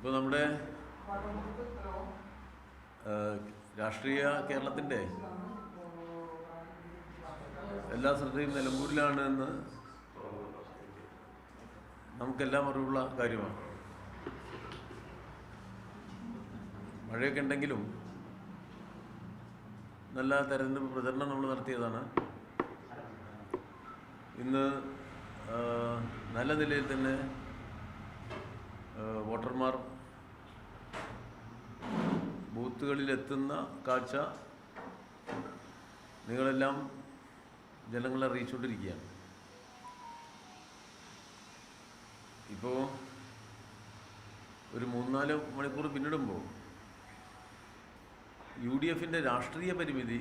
ഇപ്പോൾ നമ്മുടെ രാഷ്ട്രീയ കേരളത്തിന്റെ എല്ലാ ശ്രദ്ധയും നിലമ്പൂരിലാണ് എന്ന് നമുക്കെല്ലാം അറിവുള്ള കാര്യമാണ്. മഴയൊക്കെ ഉണ്ടെങ്കിലും നല്ല തെരഞ്ഞെടുപ്പ് പ്രചരണം നമ്മൾ നടത്തിയതാണ്. ഇന്ന് നല്ല നിലയിൽ തന്നെ വോട്ടർമാർ ബൂത്തുകളിലെത്തുന്ന കാഴ്ച നിങ്ങളെല്ലാം ജനങ്ങളെ അറിയിച്ചുകൊണ്ടിരിക്കുകയാണ്. ഇപ്പോൾ ഒരു മൂന്നാൽ മണിക്കൂർ പിന്നിടുമ്പോൾ യു ഡി എഫിന്റെ രാഷ്ട്രീയ പരിമിതി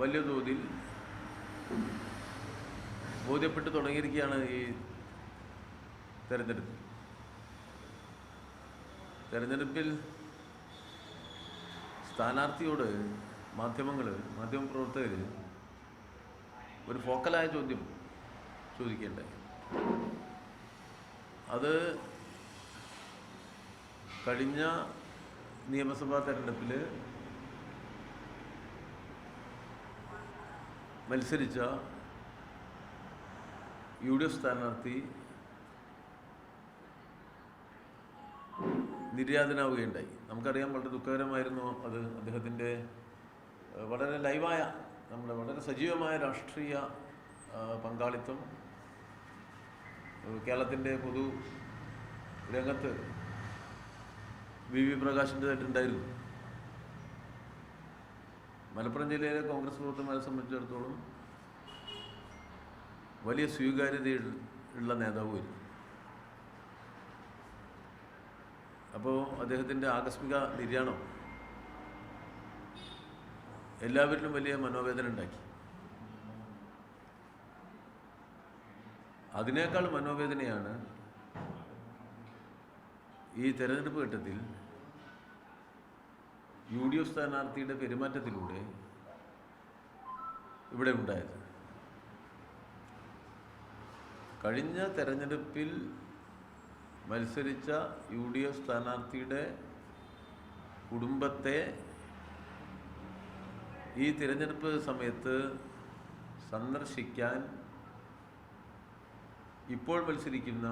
വലിയ തോതിൽ ബോധ്യപ്പെട്ട് തുടങ്ങിയിരിക്കുകയാണ് ഈ തെരഞ്ഞെടുപ്പ്. തെരഞ്ഞെടുപ്പിൽ സ്ഥാനാർത്ഥിയോട് മാധ്യമങ്ങൾ മാധ്യമപ്രവർത്തകർ ഒരു ഫോക്കലായ ചോദ്യം ചോദിക്കേണ്ടേ അത് കഴിഞ്ഞ നിയമസഭാ തെരഞ്ഞെടുപ്പിൽ മത്സരിച്ച യു ഡി എഫ് സ്ഥാനാർത്ഥി നിര്യാതനാവുകയുണ്ടായി. നമുക്കറിയാം വളരെ ദുഃഖകരമായിരുന്നു അത് അദ്ദേഹത്തിന്റെ വളരെ ലൈവായ നമ്മുടെ വളരെ സജീവമായ രാഷ്ട്രീയ പങ്കാളിത്തം കേരളത്തിന്റെ പൊതു രംഗത്ത് വി. വി. പ്രകാശിന്റെതായിട്ടുണ്ടായിരുന്നു. മലപ്പുറം ജില്ലയിലെ കോൺഗ്രസ് പ്രവർത്തകരെ സംബന്ധിച്ചിടത്തോളം വലിയ സ്വീകാര്യതയുള്ള നേതാവുമായിരുന്നു. അപ്പോൾ അദ്ദേഹത്തിന്റെ ആകസ്മിക നിര്യാണം എല്ലാവരിലും വലിയ മനോവേദന ഉണ്ടാക്കി. അതിനേക്കാൾ മനോവേദനയാണ് ഈ തെരഞ്ഞെടുപ്പ് ഘട്ടത്തിൽ യു ഡി എഫ് സ്ഥാനാർത്ഥിയുടെ പെരുമാറ്റത്തിലൂടെ ഇവിടെ ഉണ്ടായത്. കഴിഞ്ഞ തെരഞ്ഞെടുപ്പിൽ മത്സരിച്ച യു ഡി എഫ് സ്ഥാനാർത്ഥിയുടെ കുടുംബത്തെ ഈ തിരഞ്ഞെടുപ്പ് സമയത്ത് സന്ദർശിക്കാൻ ഇപ്പോൾ മത്സരിക്കുന്ന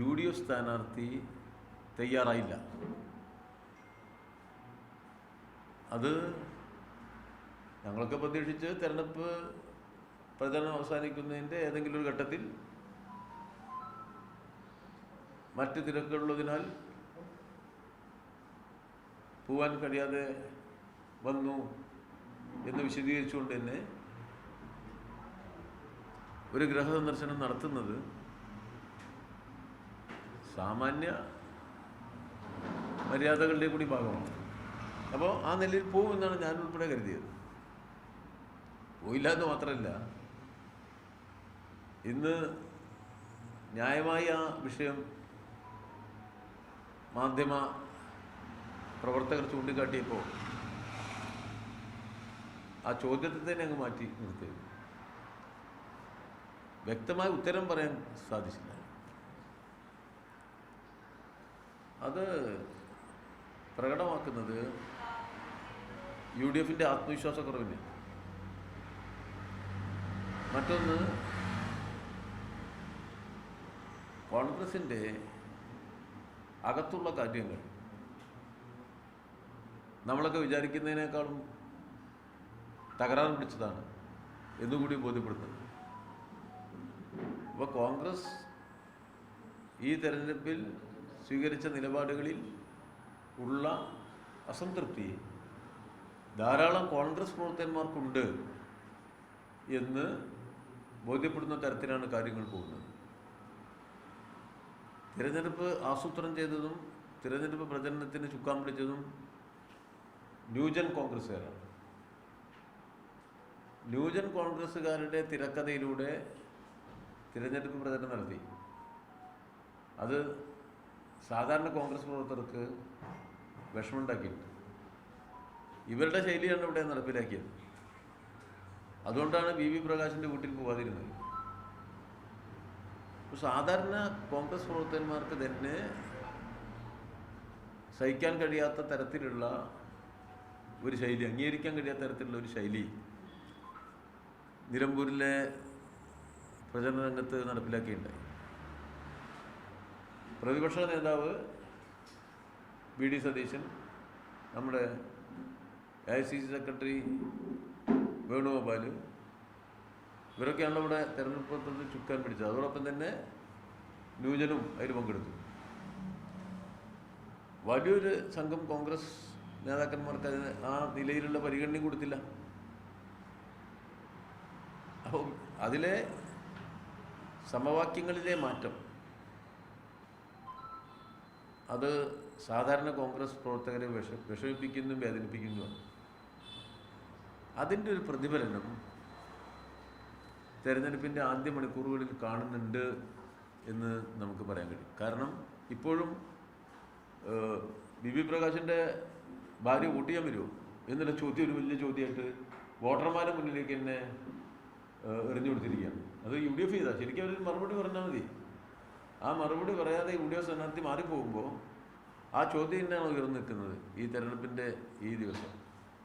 യു ഡി എഫ് സ്ഥാനാർത്ഥി തയ്യാറായില്ല. അത് ഞങ്ങളൊക്കെ പ്രതീക്ഷിച്ച് തിരഞ്ഞെടുപ്പ് പ്രചരണം അവസാനിക്കുന്നതിന്റെ ഏതെങ്കിലും ഒരു ഘട്ടത്തിൽ മറ്റ് തിരക്കുള്ളതിനാൽ പോവാൻ കഴിയാതെ വന്നു എന്ന് വിശദീകരിച്ചുകൊണ്ട് തന്നെ ഒരു ഗ്രഹ സന്ദർശനം നടത്തുന്നത് സാമാന്യ മര്യാദകളുടെ കൂടി ഭാഗമാണ്. അപ്പോൾ ആ നിലയിൽ പോകുമെന്നാണ് ഞാൻ ഉൾപ്പെടെ കരുതിയത്. പോയില്ല എന്ന് മാത്രമല്ല ഇന്ന് ന്യായമായ ആ വിഷയം മാധ്യമ പ്രവർത്തകർ ചൂണ്ടിക്കാട്ടിയപ്പോൾ ആ ചോദ്യത്തെ തന്നെ അങ്ങ് മാറ്റി നിർത്തി. വ്യക്തമായ ഉത്തരം പറയാൻ സാധിച്ചില്ല. അത് പ്രകടമാക്കുന്നത് യു ഡി എഫിന്റെ ആത്മവിശ്വാസക്കുറവിനെ. മറ്റൊന്ന് കോൺഗ്രസിന്റെ അകത്തുള്ള കാര്യങ്ങൾ. നമ്മളൊക്കെ വിചാരിക്കുന്നതിനേക്കാളും തകരാറ് പിടിച്ചതാണ്. എന്നുകൂടി ബോധ്യപ്പെടുത്തുന്നത്? അപ്പോൾ കോൺഗ്രസ് ഈ തെരഞ്ഞെടുപ്പിൽ സ്വീകരിച്ച നിലപാടുകളിൽ ഉള്ള അസംതൃപ്തി ധാരാളം കോൺഗ്രസ് പ്രവർത്തകന്മാർക്കുണ്ട് എന്ന് ബോധ്യപ്പെടുന്ന തരത്തിലാണ് കാര്യങ്ങൾ പോകുന്നത്. തിരഞ്ഞെടുപ്പ് ആസൂത്രണം ചെയ്തതും തിരഞ്ഞെടുപ്പ് പ്രചരണത്തിന് ചുക്കാൻ പിടിച്ചതും ന്യൂജൻ കോൺഗ്രസ്സുകാരാണ്. ന്യൂജൻ കോൺഗ്രസ്സുകാരുടെ തിരക്കഥയിലൂടെ തിരഞ്ഞെടുപ്പ് പ്രചരണം നടത്തി. അത് സാധാരണ കോൺഗ്രസ് പ്രവർത്തകർക്ക് വിഷമമുണ്ടാക്കിയിട്ടുണ്ട്. ഇവരുടെ ശൈലിയാണ് ഇവിടെ നടപ്പിലാക്കിയത്. അതുകൊണ്ടാണ് വി വി പ്രകാശിന്റെ വീട്ടിൽ പോകാതിരുന്നത് സാധാരണ കോൺഗ്രസ് പ്രവർത്തകന്മാർക്ക് തന്നെ സഹിക്കാൻ കഴിയാത്ത തരത്തിലുള്ള ഒരു ശൈലി അംഗീകരിക്കാൻ കഴിയാത്ത തരത്തിലുള്ള ഒരു ശൈലി നിലമ്പൂരിലെ പ്രചരണ രംഗത്ത് നടപ്പിലാക്കിയിട്ടുണ്ടായി പ്രതിപക്ഷ നേതാവ് വി ഡി സതീശൻ നമ്മുടെ A I C C secretary Venugopal ഇവരൊക്കെയാണ് ഇവിടെ തെരഞ്ഞെടുപ്പ് പത്രത്തിൽ ചുക്കാൻ പിടിച്ചത്. അതോടൊപ്പം തന്നെ ന്യൂജനും അതിൽ പങ്കെടുത്തു. വലിയൊരു സംഘം കോൺഗ്രസ് നേതാക്കന്മാർക്ക് അതിന് ആ നിലയിലുള്ള പരിഗണനയും കൊടുത്തില്ല. അപ്പോൾ അതിലെ സമവാക്യങ്ങളിലെ മാറ്റം അത് സാധാരണ കോൺഗ്രസ് പ്രവർത്തകരെ വിഷ വിഷമിപ്പിക്കുന്നതും വേദനിപ്പിക്കുന്നതുമാണ് അതിന്റെ ഒരു പ്രതിഫലനം തെരഞ്ഞെടുപ്പിന്റെ ആദ്യ മണിക്കൂറുകളിൽ കാണുന്നുണ്ട് എന്ന് നമുക്ക് പറയാൻ കഴിയും. കാരണം ഇപ്പോഴും ബി ബി പ്രകാശിന്റെ ഭാര്യ വോട്ട് ചെയ്യാൻ വരുമോ എന്നുള്ള ചോദ്യം ഒരു വലിയ ചോദ്യമായിട്ട് വോട്ടർമാരുടെ മുന്നിലേക്ക് തന്നെ എറിഞ്ഞു കൊടുത്തിരിക്കുകയാണ്. അത് യു ഡി എഫ് ചെയ്താൽ ശരിക്കും അവർ മറുപടി പറഞ്ഞാൽ മതി. ആ മറുപടി പറയാതെ യു ഡി എഫ് സ്ഥാനാർത്ഥി മാറിപ്പോകുമ്പോൾ ആ ചോദ്യം തന്നെയാണ് ഉയർന്നു നിൽക്കുന്നത് ഈ തെരഞ്ഞെടുപ്പിന്റെ ഈ ദിവസം.